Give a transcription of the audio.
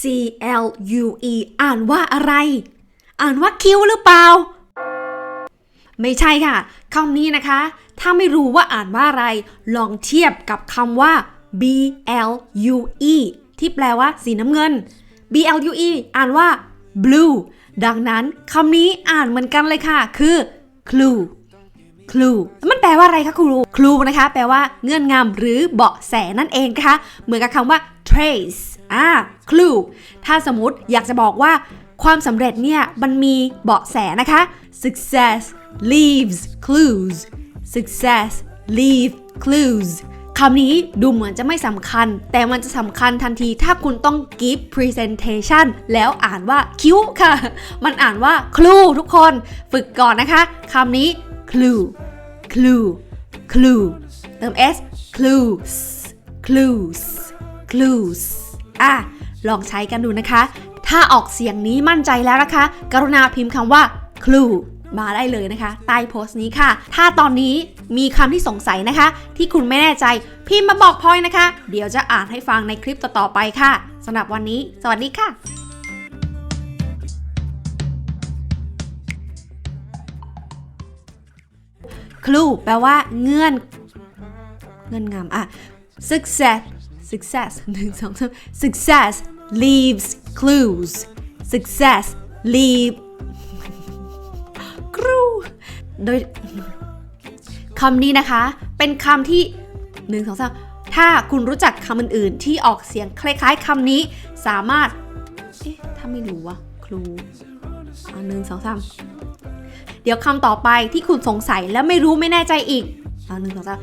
C L U E อ่านว่าอะไร อ่านว่าคิ้วหรือเปล่า ไม่ใช่ค่ะคำนี้นะคะ ถ้าไม่รู้ว่าอ่านว่าอะไร ลองเทียบกับคำว่า B L U E ที่แปลว่าสีน้ำเงิน B L U E อ่านว่า blue ดังนั้นคำนี้อ่านเหมือนกันเลยค่ะ คือ clue clue มันแปลว่าอะไรคะครู clue นะคะ แปลว่าเงื่อนงำหรือเบาะแสนั่นเองค่ะเหมือนกับคำว่า trace อ่า clue ถ้าสมมติอยากจะบอกว่าความสำเร็จเนี่ย มันมีเบาะแสนะคะ success leaves clues success leave clues คำนี้ดูเหมือนจะไม่สำคัญ แต่มันจะสำคัญทันทีถ้าคุณต้อง give presentation แล้วอ่านว่าคิ้วค่ะ มันอ่านว่า clue ทุกคนฝึกก่อนนะคะคำนี้ clue clue clue เติม s clues clues clues อะลองใช้กันดูนะคะ ถ้าออกเสียงนี้มั่นใจแล้วนะคะ กรุณาพิมพ์คำว่า clue มาได้เลยนะคะ ใต้โพสต์นี้ค่ะ ถ้าตอนนี้มีคำที่สงสัยนะคะ ที่คุณไม่แน่ใจ พิมพ์มาบอกพลอยนะคะ เดี๋ยวจะอ่านให้ฟังในคลิปต่อๆไปค่ะสำหรับวันนี้ สวัสดีค่ะ clue แปลว่าเงื่อน เงื่อนงำอะ success success หนึ่งสองสาม success leaves clues success leave ครูโดยคำนี้นะคะ เป็นคำที่หนึ่งสองสามถ้าคุณรู้จักคำอื่นๆ ที่ออกเสียงคล้ายๆคำนี้สามารถ เอ๊ะ ถ้าไม่รู้วะครูอะหนึ่งสองสามเดี๋ยวคำต่อไปที่คุณสงสัยและไม่รู้ไม่แน่ใจอีกอะหนึ่งสองสาม